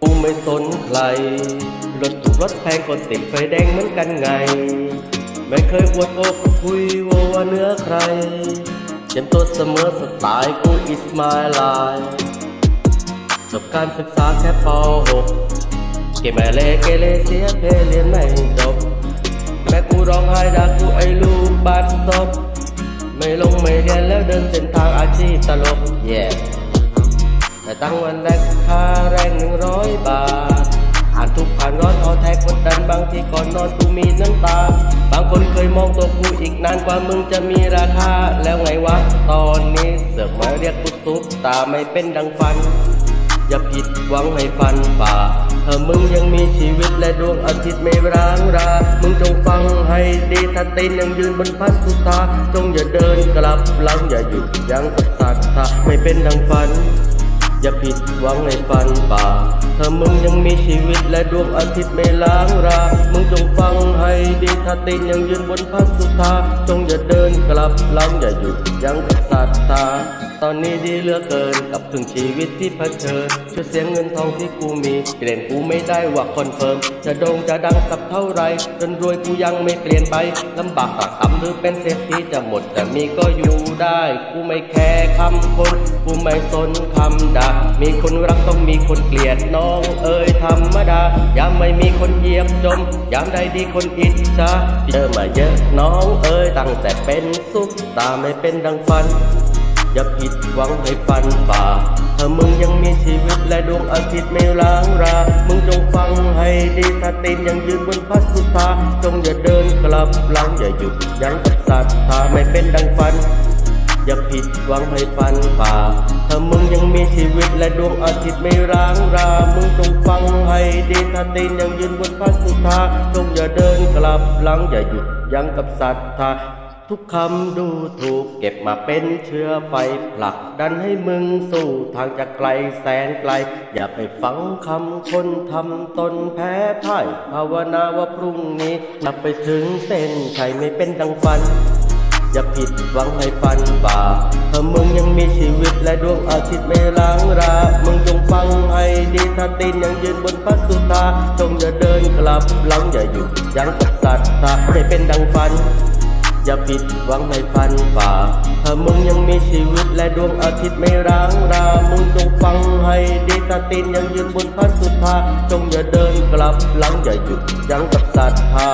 กูไม่สนใคร รถตุกรถแพงก็ติดไฟแดงเหมือนกันไง ไม่เคยปวดโอ้คุยว่าว่าเนื้อใครเจ็มตัวเสมอสไตล์กู is my life จบการศึกษาแค่ป .6 เกม่เลเกเลเสียเพเรียนไม่จบ แม่กูร้องไห้ด่ากูไอ้ลูกบานซบ ไม่ลงไม่เรียนแล้วเดินเส้นทางอาชีพตลกแย่แต่ตั้งวันแรกค่าแรงหนึ่งร้อยบาทผ่านทุกข์ผ่านร้อนท้อแท้กดดันบางทีก่อนนอนกูมีน้ำตา บางคนเคยมองตัวกูอีกนานกว่ามึงจะมีราคา แล้วไงวะ ตอนนี้เสือกมาเรียกกูซุปตาไม่เป็นดังฟัน อย่าผิดหวังให้ฟันฝ่า ถ้ามึงยังมีชีวิตและดวงอาทิตย์ไม่ร้างรา มึงจงฟังให้ดีถ้าตีนยังยืนบนพัดสุธาจงอย่าเดินกลับหลังอย่าหยุดยั้งกับศรัทธาไม่เป็นดังฝัน อย่าผิดหวังให้ฟันป่าถ้ามึงยังมีชีวิตและดวงอาทิตย์ไม่ล้างรา มึงจงฟังให้ดีถ้าตีนยังยืนบนพัดสุธาจงอย่าเดิน กลับหลังอย่าหยุดยั้งกับศรัทธาตอนนี้ดีเหลือเกินกับถึงชีวิตที่เผชิญชื่อเสียงเงินทองที่กูมีเปลี่ยนกูไม่ได้ว่าคอนเฟิร์มจะโด่งจะดังสักเท่าไรจนรวยกูยังไม่เปลี่ยนไปลำบากตักต่ำหรือเป็นเศรษฐีจะหมดแต่มีก็อยู่ได้ กูไม่แคร์คำคนกูไม่สนคำด่ามีคนรักต้องมีคนเกลียดน้องเอ่ยธรรมดายามไม่มี ยียบจม ยามใดดีคนอิจฉาเจอมาเยอะน้องเอ่ยตั้งแต่เป็นซุปตาไม่เป็นดังฝัน อย่าผิดหวังให้ฟันฝ่าถ้ามึงยังมีชีวิตและดวงอาทิตย์ไม่ล้างรา มึงจงฟังให้ดีถ้าตีนยังยืนบนพัดสุธาจงอย่าเดินกลับหลังอย่าหยุดยั้งกับศรัทธาไม่เป็นดังฝัน อย่าผิดหวังให้ฟันฝ่าถ้ามึงยัง และดวงอาทิตย์ไม่ร้างรา มึงจงฟังให้ดีถ้าตีนยังยืนบนพัดสุธาจงอย่าเดินกลับหลังอย่าหยุดยั้งกับศรัทธาทุกคำดูถูกเก็บมาเป็นเชื้อไฟผลักดันให้มึงสู้ทางจะไกลแสนไกล อย่าไปฟังคำคนทำตนแพ้พ่ายภาวนาว่าพรุ่งนี้จะไปถึงเส้นชัยไม่เป็นดังฝัน อย่าผิดหวังให้ฟันฝ่าถ้ามึงยังมีชีวิตและดวงอาทิตย์ไม่ล้างรา มึงจงฟังให้ดีถ้าตีนยังยืนบนพัสุธาจงอย่าเดินกลับหลังอย่าหยุดยั้งกับศรัทธาให้เป็นดังฝันอย่าผิดหวังให้ฟันฝ่าถ้ามึงยังมีชีวิตและดวงอาทิตย์ไม่ร้างรา มึงจงฟังให้ดีถ้าตีนยังยืนบนพัดสุธาจงอย่าเดินกลับหลังอย่าหยุดยั้งกับศรัทธา